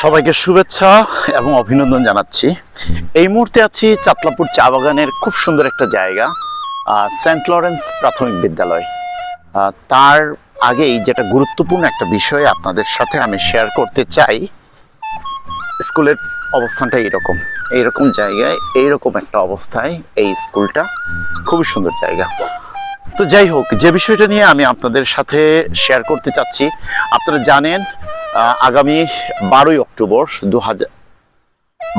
সবাইকে শুভেচ্ছা এবং অভিনন্দন জানাচ্ছি। এই মুহূর্তে আছি চাতলাপুর চা বাগানের খুব সুন্দর একটা জায়গা সেন্ট লরেন্স প্রাথমিক বিদ্যালয়। তার আগেই যেটা গুরুত্বপূর্ণ একটা বিষয় আপনাদের সাথে আমি শেয়ার করতে চাই, স্কুলের অবস্থানটা এইরকম। এইরকম জায়গায়, এইরকম একটা অবস্থায় এই স্কুলটা খুবই সুন্দর জায়গা। তো যাই হোক, যে বিষয়টা নিয়ে আমি আপনাদের সাথে শেয়ার করতে চাচ্ছি, আপনারা জানেন আগামী বারোই অক্টোবর দু হাজার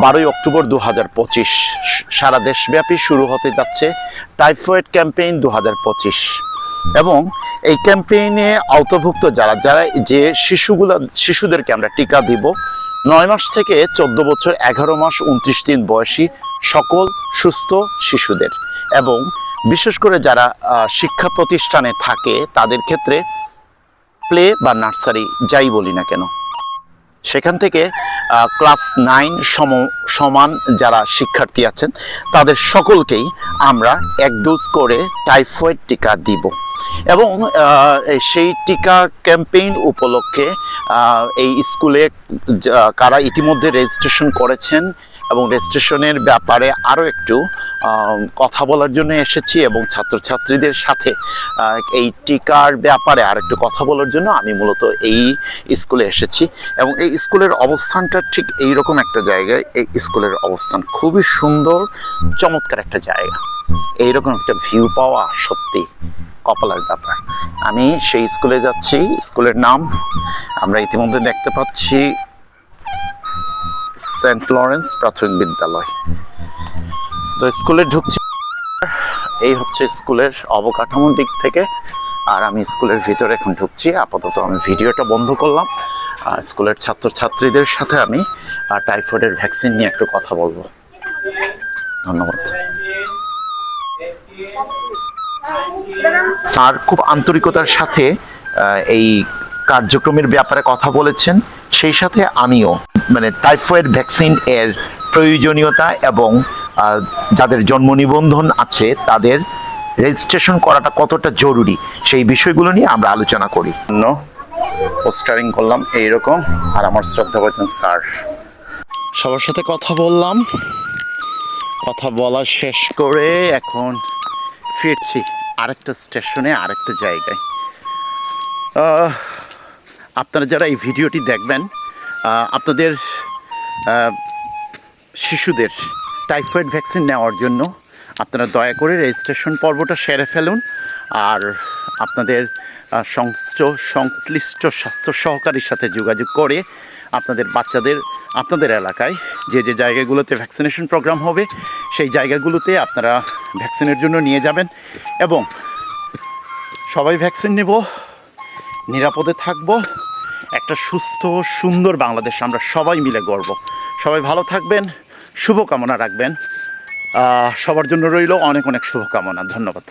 বারোই অক্টোবর দু হাজার পঁচিশ সারা দেশব্যাপী শুরু হতে যাচ্ছে টাইফয়েড ক্যাম্পেইন দু হাজার পঁচিশ। এবং এই ক্যাম্পেইনে আওতাভুক্ত যারা যারা যে শিশুগুলো, শিশুদেরকে আমরা টিকা দিব, নয় মাস থেকে চোদ্দ বছর, এগারো মাস, উনত্রিশ দিন বয়সী সকল সুস্থ শিশুদের। এবং বিশেষ করে যারা শিক্ষা প্রতিষ্ঠানে থাকে, তাদের ক্ষেত্রে প্লে বা নার্সারি যাই বলি না কেন। সেখান থেকে ক্লাস নাইন সম, সমান যারা শিক্ষার্থী আছেন, তাদের সকলকেই আমরা এক ডোজ করে টাইফয়েড টিকা দিব। এবং সেই টিকা ক্যাম্পেইন উপলক্ষে এই স্কুলে কারা ইতিমধ্যে রেজিস্ট্রেশন করেছেন, এবং রেজিস্ট্রেশনের ব্যাপারে আরও একটু কথা বলার জন্য এসেছি এবং ছাত্রছাত্রীদের সাথে এই টিকার ব্যাপারে আর একটু কথা বলার জন্য আমি মূলত এই স্কুলে এসেছি এবং এই স্কুলের অবস্থানটা ঠিক এইরকম একটা জায়গায়, এই স্কুলের অবস্থান খুবই সুন্দর, চমৎকার একটা জায়গা। এইরকম একটা ভিউ পাওয়া সত্যি কপালের ব্যাপার। আমি সেই স্কুলে যাচ্ছি, স্কুলের নাম আমরা ইতিমধ্যে দেখতে পাচ্ছি সেন্ট লরেন্স প্রাথমিক বিদ্যালয়। তো স্কুলে ঢুকছি। এই হচ্ছে স্কুলের অবকাঠামোর দিক থেকে। আর আমি স্কুলের ভিতরে এখন ঢুকছি। আপাতত আমি ভিডিওটা বন্ধ করলাম। আর স্কুলের ছাত্রছাত্রীদের সাথে আমি টাইফয়েডের ভ্যাকসিন নিয়ে একটু কথা বলব। ধন্যবাদ। স্যার, খুব আন্তরিকতার সাথে এই কার্যক্রমের ব্যাপারে কথা বলেছেন। সেই সাথে আমিও মানে টাইফয়েড ভ্যাকসিন এর প্রয়োজনীয়তা এবং যাদের জন্ম নিবন্ধন আছে তাদের রেজিস্ট্রেশন করাটা কতটা জরুরি সেই বিষয়গুলো নিয়ে আমরা আলোচনা করি। পোস্টারিং করলাম এইরকম আর আমার শ্রদ্ধা বলছেন স্যার। সবার সাথে কথা বললাম। কথা বলা শেষ করে এখন ফিরছি আরেকটা স্টেশনে আরেকটা জায়গায়। আপনারা যারা এই ভিডিওটি দেখবেন আপনাদের শিশুদের টাইফয়েড ভ্যাকসিন নেওয়ার জন্য আপনারা দয়া করে রেজিস্ট্রেশন পর্বটা সেরে ফেলুন আর আপনাদের সংশ্লিষ্ট স্বাস্থ্য সহকারীর সাথে যোগাযোগ করে আপনাদের বাচ্চাদের, আপনাদের এলাকায় যে যে জায়গাগুলোতে ভ্যাকসিনেশন প্রোগ্রাম হবে, সেই জায়গাগুলোতে আপনারা ভ্যাকসিনের জন্য নিয়ে যাবেন এবং সবাই ভ্যাকসিন নেব, নিরাপদে থাকব। একটা সুস্থ, সুন্দর বাংলাদেশ আমরা সবাই মিলে গর্ব সবাই ভালো থাকবেন। শুভকামনা রাখবেন। সবার জন্য রইল অনেক অনেক শুভকামনা। ধন্যবাদ।